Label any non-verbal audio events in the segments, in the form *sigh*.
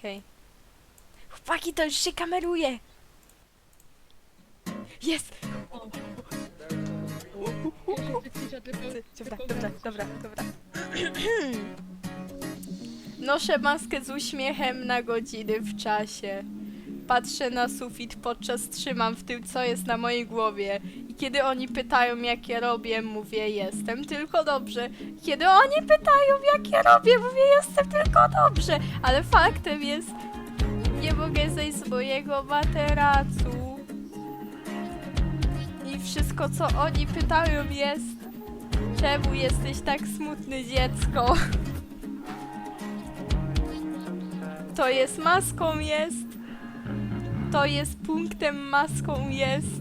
Okej. Chłopaki, to już się kameruje! Jest! Dobra, dobra, dobra, dobra. *clears throat* Noszę maskę z uśmiechem na godziny w czasie. Patrzę na sufit, podczas trzymam w tym, co jest na mojej głowie. I kiedy oni pytają, jak ja robię, mówię, jestem tylko dobrze. Kiedy oni pytają, jak ja robię, mówię, jestem tylko dobrze. Ale faktem jest, nie mogę zejść z mojego materacu. I wszystko, co oni pytają, jest, czemu jesteś tak smutny, dziecko? To jest maską, jest. To jest punktem, maską jest.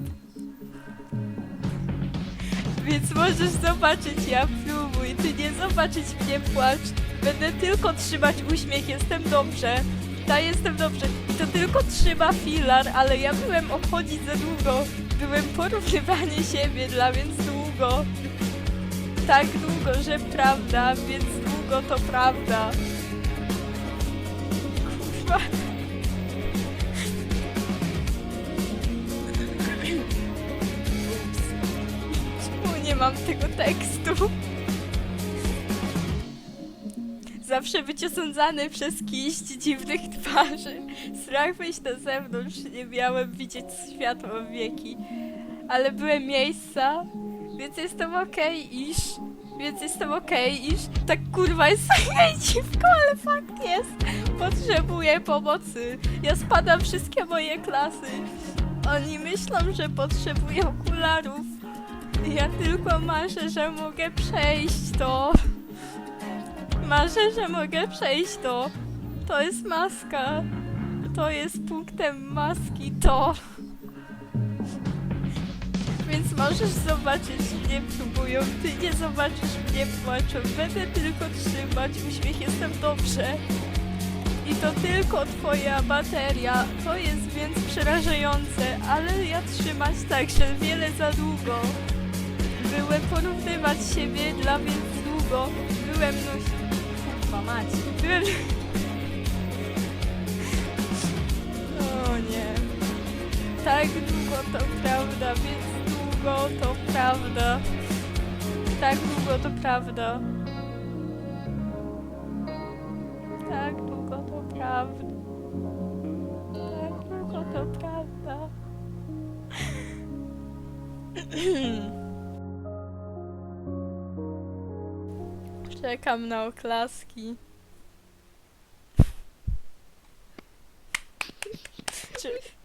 Więc możesz zobaczyć, ja próbuj. Ty nie zobaczyć mnie płacz. Będę tylko trzymać uśmiech, jestem dobrze. Ta jestem dobrze. I to tylko trzyma filar, ale ja byłem obchodzić za długo. Byłem porównywanie siebie dla więc długo. Tak długo, że prawda, więc długo to prawda. Kurwa. Mam tego tekstu? Zawsze być osądzany przez kiść dziwnych twarzy. Strach wyjść na zewnątrz, nie miałem widzieć światła wieki. Ale były miejsca, więc jestem okej, iż... Więc jestem okej, iż... Tak kurwa jest okej *laughs* dziwko, ale fakt jest. Potrzebuję pomocy. Ja spadam wszystkie moje klasy. Oni myślą, że potrzebuję okularów. Ja tylko marzę, że mogę przejść to. Marzę, że mogę przejść to. To jest maska. To jest punktem maski to. Więc możesz zobaczyć mnie próbują, ty nie zobaczysz mnie płaczą. Będę tylko trzymać uśmiech, jestem dobrze. I to tylko twoja bateria. To jest więc przerażające, ale ja trzymać także wiele za długo. Byłem porównywać siebie dla więc długo. Byłem noś... Kurwa mać. Byłem... O nie. Tak długo to prawda, więc długo to prawda. Tak długo to prawda. Tak długo to prawda. Tak długo to prawda. *clears throat* Czekam na oklaski. Czy,